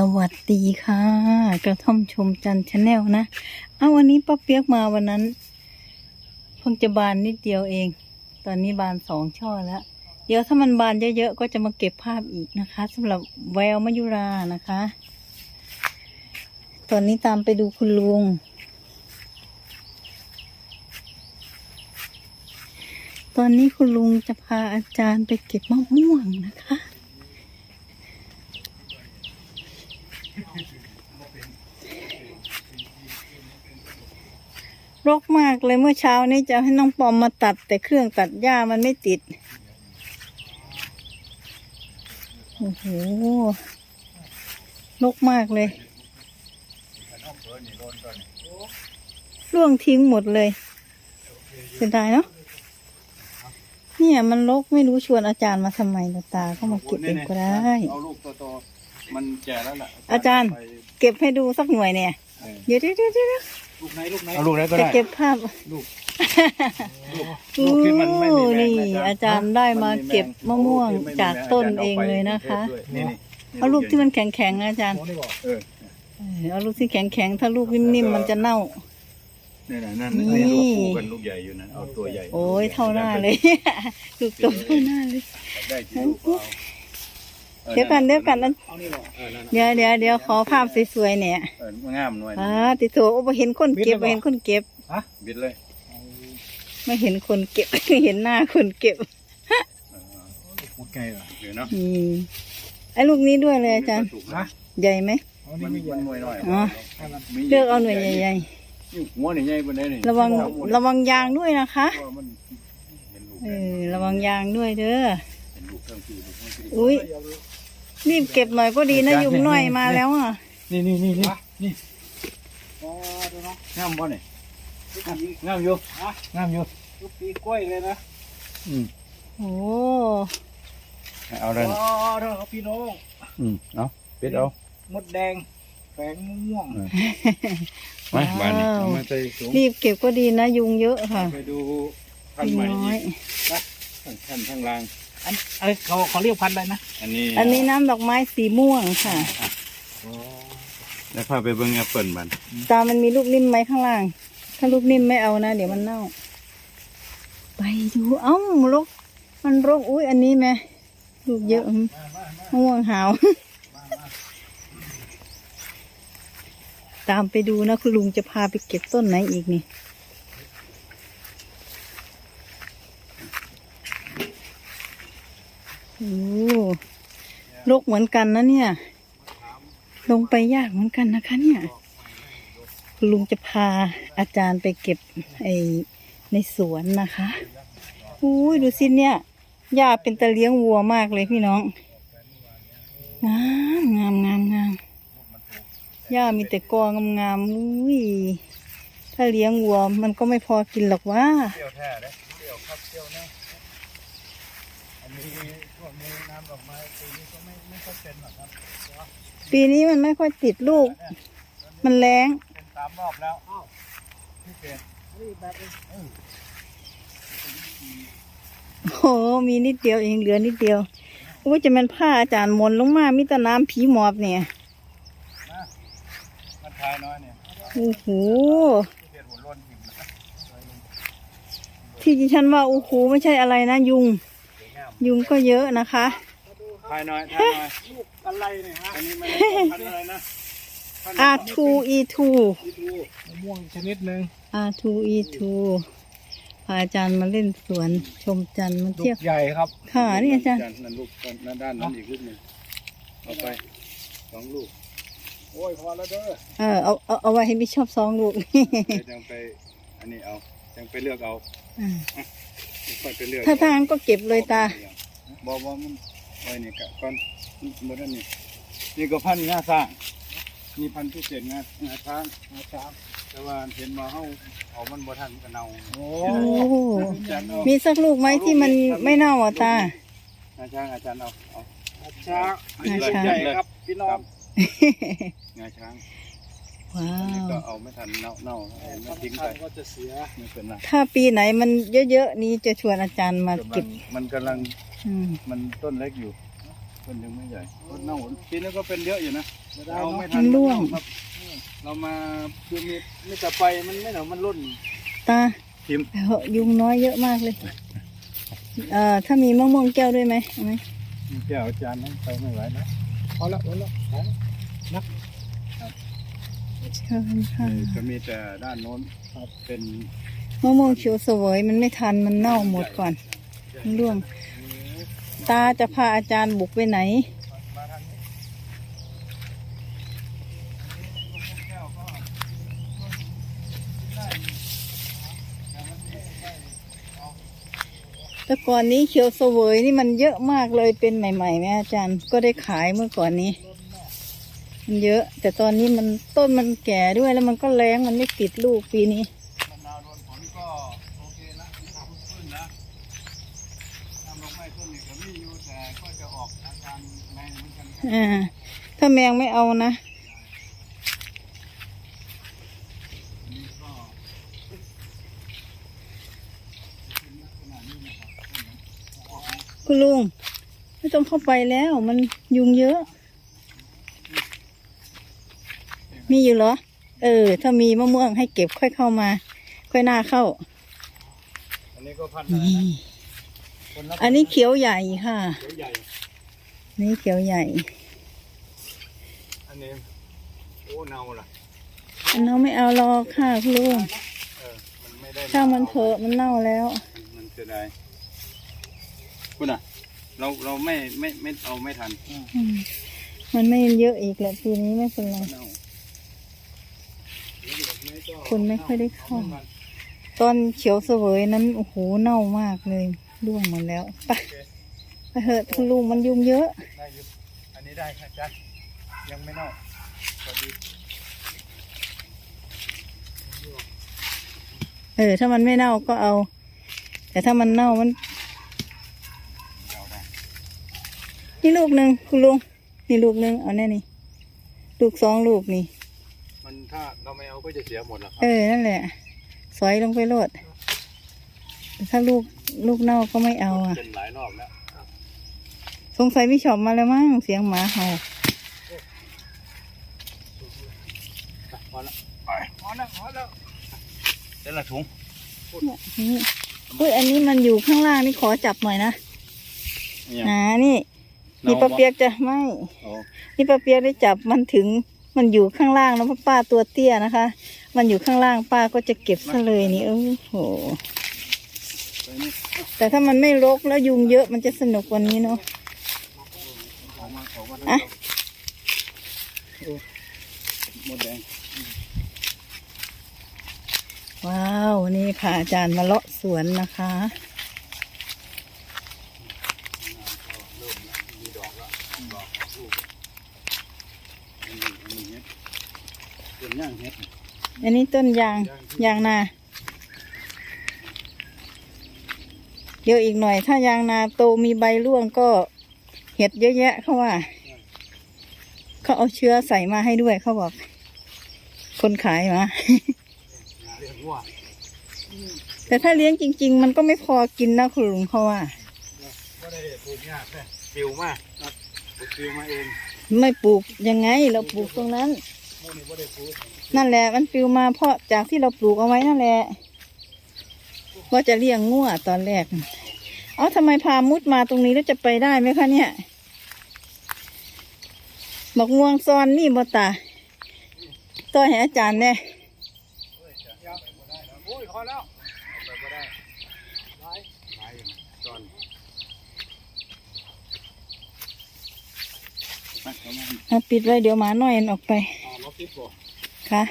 สวัสดีค่ะ กระท่อมชมจันชาแนลนะ เอาวันนี้ป้าเปียกมาวันนั้นเพิ่งจะบานนิดเดียวเอง ตอนนี้บานสองช่อแล้ว เดี๋ยวถ้ามันบานเยอะๆก็จะมาเก็บภาพอีกนะคะสำหรับแววมยุรานะคะ ตอนนี้ตามไปดูคุณลุง ตอนนี้คุณลุงจะพาอาจารย์ไปเก็บมะม่วงนะคะ รกมากเลยเมื่อเช้านี้จะให้น้องปอมมาตัด แต่เครื่องตัดหญ้ามันไม่ติด โอ้โหรกมากเลยร่วงทิ้งหมดเลยเสียดายเนาะเนี่ยมันรกไม่รู้ชวนอาจารย์มาทำไมหรอกตาเข้ามาเก็บเองก็ได้ เอาลูกโตๆมันแก่แล้วล่ะอาจารย์ไปเก็บให้ดูสักหน่วยเนี่ยเออเดี๋ยวเดี๋ยวเดี๋ยวเดี๋ยว ลูกไหนลูกไหนเอาลูกไหนก็จะได้ เก็บภาพลูกโอ้ลูกที่มันไม่มีแมงนี่นะอาจารย์ได้มาเก็บมะม่วงจากต้นเองเลยนะคะ นี่นี่เอาลูกที่มันแข็งๆนะอาจารย์เออเออเอาลูกที่แข็งๆถ้าลูกนิ่มๆมันจะเน่า นี่นะนั่นนี่นี่ลูกคู่กันลูกใหญ่อยู่นะเอาตัวใหญ่โอ้ยเท่าหน้าเลย ลูกโตเท่าหน้าเลย ได้กี่ลูกก็เอา เดี๋ยวกันเดี๋ยวกันนั้นเอานี่หรอเออนั่นเดี๋ยวเดี๋ยวเดี๋ยวขอภาพสวยๆเนี่ยเอองามหน่อยอ่าติดตัวโอ้บ่เห็นคนเก็บบ่เห็นคนเก็บบิดเลยไม่เห็นคนเก็บเห็นหน้าคนเก็บหมดไก่เหรอเดี๋ยวเนาะอืมไอ้ลูกนี้ด้วยเลยอาจารย์นะใหญ่ไหมมันมันหน่วยหน่อยอ๋อมีเลือกเอาหน่วยใหญ่นี่หัวนี่ใหญ่กว่านี้นี่ๆระวังระวังยางด้วยนะคะเพราะว่ามันเห็นลูกเออระวังยางด้วยเด้อเห็นลูกเครื่ องคือลูกเครื่องคืออุ้ยรีบเก็บหน่อยก็ดีนะยุงหน่อยมาแล้วอะ นี่นี่นี่นี่นี่อ๋อดูเนาะงามบ่เนี่ยงามอยู่งามอยู่ลูกปีกล้วยเลยนะ อืมโอ้เอาเลยอ๋อเด้อครับพี่น้อง อืมเอาปิดเอา มดแดงแฝงมะม่วงมาบ้านนี้เอามาใส่ถุงรีบเก็บก็ดีนะยุงเยอะค่ะ ไปดูพันยุธุ์งใหม่น้อยอีกทั้งท่านทั้งราง อันเอ้ยเขาเขาเรียกพันธุ์อะไรนะอันนี้อันนี้น้ำดอกไม้สีม่วงค่ะ แล้วพาไปเบิ่งแอปเปิลมันตามันมีลูกนิ่มไหมข้างล่าง ถ้าลูกนิ่มไม่เอานะ เดี๋ยวมันเน่า ไปดูเอ้ารกมันรกอุ้ยอันนี้ไหมลูกเยอะอืมมะม่วงหาว ตามไปดูนะ คุณลุงจะพาไปเก็บต้นไหนอีกนี่ โอ้รกเหมือนกันนะเนี่ย ลงไปยากเหมือนกันนะคะ เนี่ย ลุงจะพาอาจารย์ไปเก็บไอในสวนนะคะอุ้ยดูสิเนี่ยหญ้าเป็นตะเลี้ยงวัวมากเลยพี่น้อง งามงามงามงามหญ้ามีแต่กองามงามๆอุ้ย ถ้าเลี้ยงวัวมันก็ไม่พอกินหรอกว่าเปรี้ยวแท้เลยเปรี้ยวครับเปรี้ยวน่อันนี้ พวกนี้น้ำดอกไม้ปีนี้ก็ไม่ไม่ค่อยเป็นหรอกครับปีนี้มันไม่ค่อยติดลูก มันแรงเป็นสามรอบแล้วอ้าวที่เป็นโอ้โหมีนิดเดียวเองเหลือนิดเดียวอุ้ยจะเป็นผ้าอาจารย์มนต์ลงมามีแต่น้ำผีหมอบเนี่ยมันทายน้อยเนี่ยโอ้โหที่เป็นหัวโล้นหิมนะที่ดิฉันว่าโอ้โหไม่ใช่อะไรนะยุง ยุงก็เยอะนะคะทายน้อยทายน้อยลูกอะไรเนี่ยฮะ อันนี้มันพันธุ์อะไรนะพันธุ์ R2E2 มะม่วงชนิดหนึ่ง R2E2 พาอาจารย์มาเล่นสวนชมจันทร์มาลูเที่ยวกใหญ่ครับ ค่ะนี่อาจารย์ นั่นลูกนั่นด้านนั้นอีกลูกหนึ่งเอาไปสองลูกโอ้ยพอแล้วเด้อเออเอาเอาเอาไว้ให้พี่ชอบสองลูกเดี๋ยวยังไป อันนี้เอายังไปเลือกเอา อ่า ค่อยไปเลือกถ้าทางก็เก็บเลยตาบอบอมันไว้นี่กะก่อนหมดแล้วนี่นี่ก็พันธุ์งาสร้างมีพันธุ์พิเศษงางาช้างงาช้างแต่ว่าเห็นมาเฮาเอามันบ่ทันมันก็เน่าโอ้โอ้จันเอามีสักลูกไหมที่มันไม่เน่าอะตา งาช้างอาจารย์เอาเอาอาช้างอาช้าง ใหญ่ครับพี่น้องงาช้าง ว้าอันนี้วก็เอาไม่ทันเน่าเน่าเอาไม่ทิ้งไปก็จะเสียไม่เป็นไรถ้าปีไหนมันเยอะๆนี้จะชวนอาจารย์มาแต่มัเก็บนมันกำลังอืมมันต้นเล็กอยู่ต้นยังไม่ใหญ่ต้นเน่าปีนี้ก็เป็นเยอะอยู่นะได้เราเนาะไม่ทันมันร่วงครับเรามาคือมีมีแต่ไฟมันไม่เหนามันรุ่นตาทิมเหอะยุงน้อยเยอะมากเลย เอ่อถ้ามีมะม่วงแก้วด้วยไหมเอาไหมมีแก้วอาจารย์นั้นไปไม่ไหวแล้วพอละพอละไป เชิญค่ะจะมีแต่ด้านโน้นเป็นมะม่วงเขียวเสวยมันไม่ทันมันเน่าหมดก่อนมันร่วง ตาจะพาอาจารย์บุกไปไหนมาทางนี้แก้วก็ได้แต่มันไม่ได้แต่ก่อนนี้เขียวเสวยนี่มันเยอะมากเลยเป็นใหม่ๆไหมอาจารย์ก็ได้ขายเมื่อก่อนนี้ มันเยอะ แต่ตอนนี้มันต้นมันแก่ด้วยแล้วมันก็แรงมันไม่ติดลูกปีนี้มะนาวโดนฝนก็โอเคนะมีทำขึ้นนะทำลงไม่ต้นนี่ก็มีอยู่แต่ก็จะออกอาการแมงเหมือนกันอ่าถ้าแมงไม่เอานะนี่ก็เป็นลักษณะนี้นะครับคุณลุงไม่ต้องเข้าไปแล้วมันยุงเยอะ มีอยู่เหรอ เออ ถ้ามีมะม่วงให้เก็บค่อยเข้ามา ค่อยหน้าเข้า อันนี้ก็พันธุ์อะไรนี่นะคนละอันนี้เขียวใหญ่ค่ะ เขียวใหญ่ นี่เขียวใหญ่ อันนี้ โอ้เนาล่ะ อันน้องไม่เอาหรอกค่ะคุณลุงเออ มันไม่ได้ช่างมันเถอะมันเน่าแล้ว มันเสียดายคุณอะ เราเราไม่ไม่ไม่เอาไม่ทันอืมมันไม่เยอะอีกแหละปีนี้ไม่เป็นไร เน่า คนไม่ค่อยได้เข้า ตอนเขียวเสวยนั้นโอ้โหเน่ามากเลยร่วงหมดแล้วไปไปเถอะคุณลุงมันยุงเยอะ ได้อยู่อันนี้ได้ค่ะจ๊ะยังไม่เน่าพอดีเออ ถ้ามันไม่เน่าก็เอา แต่ถ้ามันเน่ามันเอาได้นี่ลูกหนึ่งคุณลุงนี่ลูกหนึ่งเอาแน่นี่ ลูกสองลูกนี่ มันถ้าเราไม่เอาก็จะเสียหมดแล้วครัเออนั่นแหละสอยลงไปโลดแต่ถ้าลูกลูกเน่าก็ไม่เอาอะ เป็นหลายรอบแล้วสงสัยพี่ชอบมาแล้วมั้งเสียงหมาเห่าไปพอแล้วไปพอแล้วพอแล้วเดี๋ยวละถุงนี่อุ้ยอันนี้มันอยู่ข้างล่างนี่ขอจับหน่อยนะเนี่ยอ่านี่ นี่ป้าเปียกจะไม่ โอ้ นี่ป้าเปียกได้จับมันถึง มันอยู่ข้างล่างแล้วเพราะป้าตัวเตี้ยนะคะ มันอยู่ข้างล่างป้าก็จะเก็บซะเลยนี่เออโห แต่ถ้ามันไม่รกแล้วยุงเยอะมันจะสนุกกว่านี้เนาะอะว้าววันนี่พาอาจารย์มาเลาะสวนนะคะ มีดอกแล้วดอกออกลูกอันนี้อันนี้เห็ดส่วนย่างเห็ด อันนี้ต้นยางยางนาเดี๋ยวอีกหน่อย ถ้ายางนาโตมีใบร่วงก็เห็ดเยอะแยะเขาว่า เขาเอาเชื้อใส่มาให้ด้วยเขาบอก คนขายมาเรียกว่าแต่ถ้าเลี้ยงจริง ๆ มันก็ไม่พอกินนะคุณลุงเขาว่าก็ได้ปลูกยากเลยปิวมากครับปลูกปิวมาเอง ไม่ปลูกยังไงเราปลูกตรงนั้นหมูนี่ก็ได้ปลูก นั่นแหละมันปลิวมาเพราะจากที่เราปลูกเอาไว้นั่นแหละว่าจะเลี้ยงงัวตอนแรก เอาทำไมพามุดมาตรงนี้แล้วจะไปได้ไหมคะเนี่ยบักม่วงซอนนี่บตาต่อให้อาจารย์เนี่ยปิดเลยเดไว้เดี๋ยวหมาน้อยออกไปอ่าล็อกทิปบ่ ค่ะ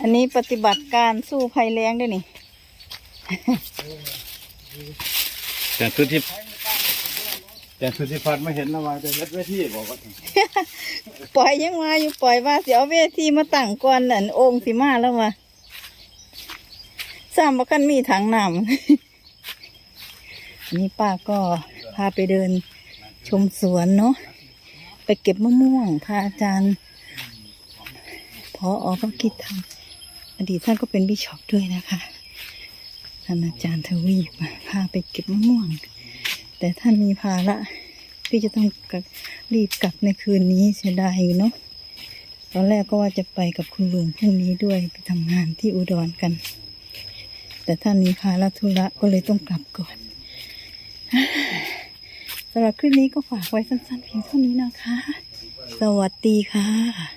อันนี้ปฏิบัติการสู้ภัยแรงด้วยนี่ แต่สุดที่แต่สุดที่พัดไม่เห็นแล้วว่าจะเฮ็ดไว้ที่บอกว่าปล่อยยังมาอยู่ปล่อยว่าเสียเอาเวทีมาตั้งก่อนนั่นโองสิมาแล้วมาสร้างบักันมีถังน้ำอันนี้ป้าก็พาไปเดินชมสวนเนาะ ไปเก็บมะม่วงพาอาจารย์พออก็คิดทำอดีตท่านก็เป็นบิชอปด้วยนะคะท่านอาจารย์ทวีปพาไปเก็บมะม่วง แต่ท่านมีภาระที่จะต้องรีบกลับในคืนนี้เสียดายอยู่เนาะตอนแรกก็ว่าจะไปกับคุณลุงพรุ่งนี้ด้วยไปทำงานที่อุดรกัน แต่ท่านมีภาระธุระก็เลยต้องกลับก่อน สำหรับคลิปนี้ก็ฝากไว้สั้นๆเพียงเท่านี้นะคะ สวัสดีค่ะ